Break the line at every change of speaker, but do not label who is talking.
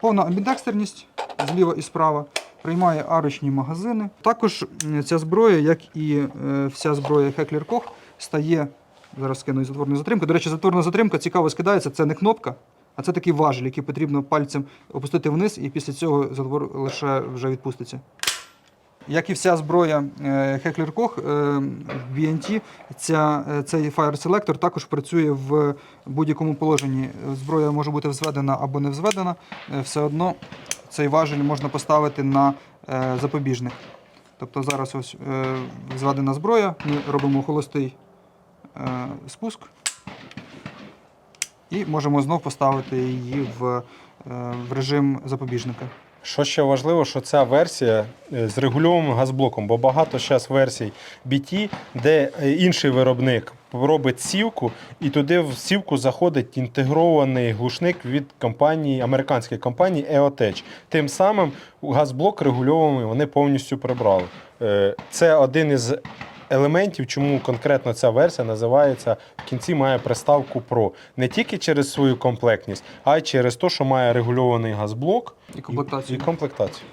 Повна амбідекстерність зліва і справа. Приймає арочні магазини. Також ця зброя, як і е, вся зброя Heckler Koch, стає. Зараз скину затворну затримку. До речі, затворна затримка цікаво скидається. Це не кнопка, а це такий важіль, який потрібно пальцем опустити вниз, і після цього затвор лише вже відпуститься. Як і вся зброя Heckler Koch, в BNT, ця, е, цей Fire Selector також працює в будь-якому положенні. Зброя може бути взведена або не взведена. е, Все одно цей важіль можна поставити на е, запобіжник. Тобто зараз ось е, зведена зброя, ми робимо холостий спуск і можемо знов поставити її в режим запобіжника.
Що ще важливо, що ця версія е, з регульованим газблоком, бо багато зараз версій BT, де е, інший виробник робить сівку, і туди в сівку заходить інтегрований глушник від компанії, американської компанії EOTech. Тим самим газблок регульований вони повністю прибрали. Е, Це один із елементів, чому конкретно ця версія називається в кінці має приставку Pro. Не тільки через свою комплектність, а й через те, що має регульований газблок
І комплектацію.
і комплектацію.